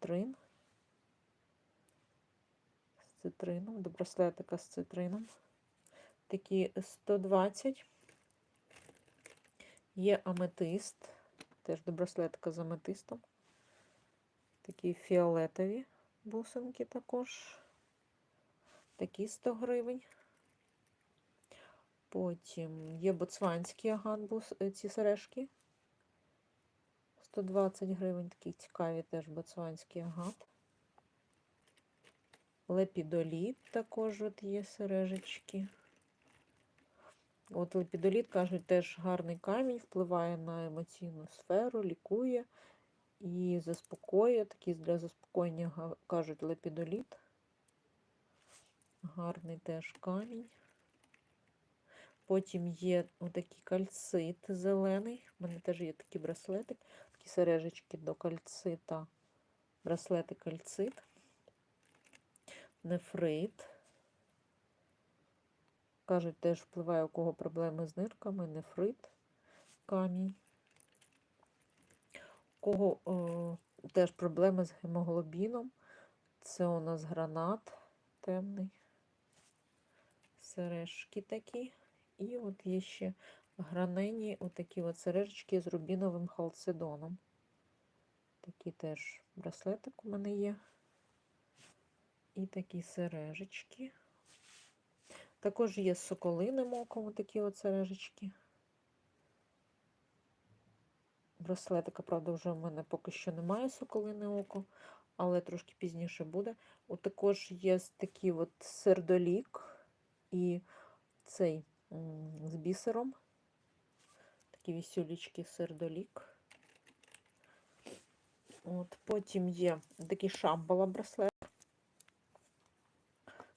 цитрин. З цитрином, до браслетика з цитрином. Такі 120. Є аметист, теж до браслетика з аметистом. Такі фіолетові бусинки також. Такі 100 гривень. Потім є боцванський аганбус е, ці сережки. 120 гривень, такі цікаві теж боцванський агат. Лепідоліт також от є сережечки. От лепідоліт, кажуть, теж гарний камінь, впливає на емоційну сферу, лікує і заспокоює. Такий для заспокоєння кажуть лепідоліт. Гарний теж камінь. Потім є отакий кальцит зелений. У мене теж є такий браслетик, такі сережечки до кальцита. Браслети кальцит. Нефрит. Кажуть, теж впливає, у кого проблеми з нирками, нефрит, камінь. У кого е, теж проблеми з гемоглобіном. Це у нас гранат темний. Сережки такі. І от є ще гранені отакі от сережечки з рубіновим халцедоном. Такі теж браслетик у мене є. І такі сережечки. Також є з соколиним оком такі от сережечки. Браслетика, правда, вже в мене поки що немає соколине око, але трошки пізніше буде. От також є такий от сердолік і цей з бісером. Такі вісюлічки сердолік. От, потім є такий шамбала браслет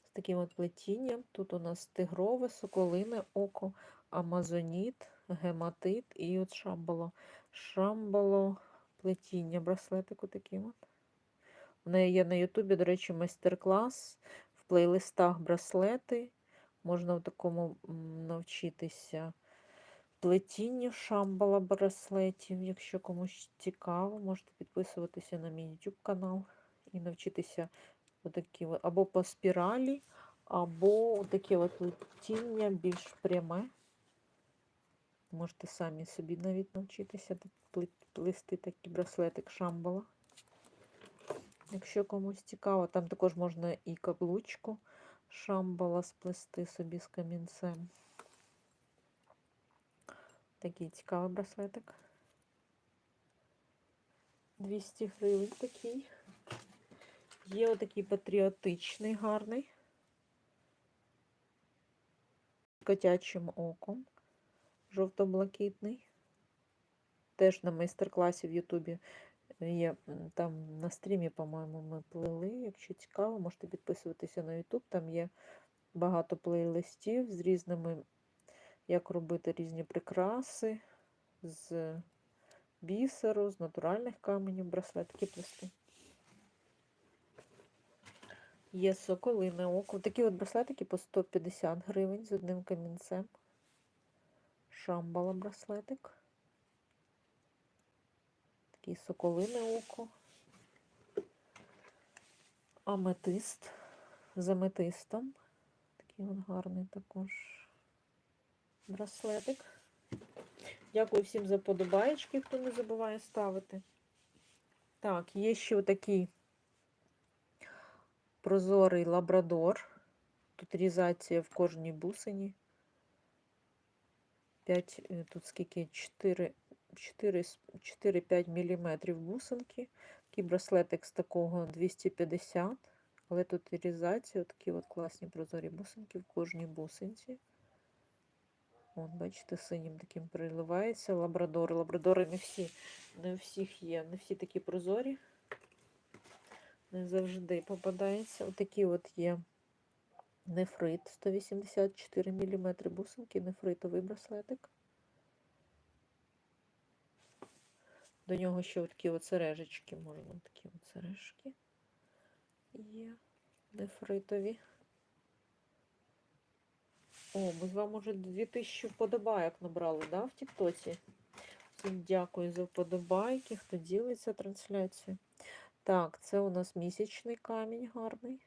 з таким от плетінням. Тут у нас тигрове, соколине око, амазоніт, гематит і от шамбало. Шамбало плетіння браслетику таким от. У неї є на Ютубі, до речі, майстер-клас в плейлистах браслети. Можна в такому навчитися плетінню шамбала браслетів. Якщо комусь цікаво, можете підписуватися на мій YouTube канал і навчитися отакі, або по спіралі, або таке от плетіння більш пряме. Можете самі собі навіть навчитися плести такий браслетик шамбала. Якщо комусь цікаво, там також можна і каблучку шамбала сплести собі з камінцем. Такий цікавий браслетик. 200 гривень такий. Є отакий патріотичний, гарний. Котячим оком. Жовто-блакитний. Теж на майстер-класі в Ютубі є. Там на стрімі, по-моєму, ми плели. Якщо цікаво, можете підписуватися на Ютуб. Там є багато плейлистів з різними, як робити різні прикраси з бісеру, з натуральних каменів, браслетки плести. Є соколине око. Такі от браслетики по 150 гривень з одним камінцем. Шамбала браслетик. Такий соколине око. Аметист з аметистом. Такий от гарний також браслетик. Дякую всім за подобаєчки, хто не забуває ставити. Так, є ще отакий прозорий лабрадор. Тут різація в кожній бусині. 5, е, тут скільки 4, 4-5 мм бусинки. Такий браслетик з такого 250, але тут і різація, такі от класні прозорі бусинки в кожній бусинці. От, бачите, синім таким переливається. Лабрадори. Лабрадори не всі, не всіх є, не всі такі прозорі. Не завжди попадається. Отакі от є нефрит 184 мм бусинки, нефритовий браслетик. До нього ще такі от сережечки, можна такі от сережки є нефритові. О, ми з вами вже 2000 вподобайок набрали, да, в Тіктоці? Дякую за вподобайки, хто ділиться трансляцією. Так, це у нас місячний камінь гарний.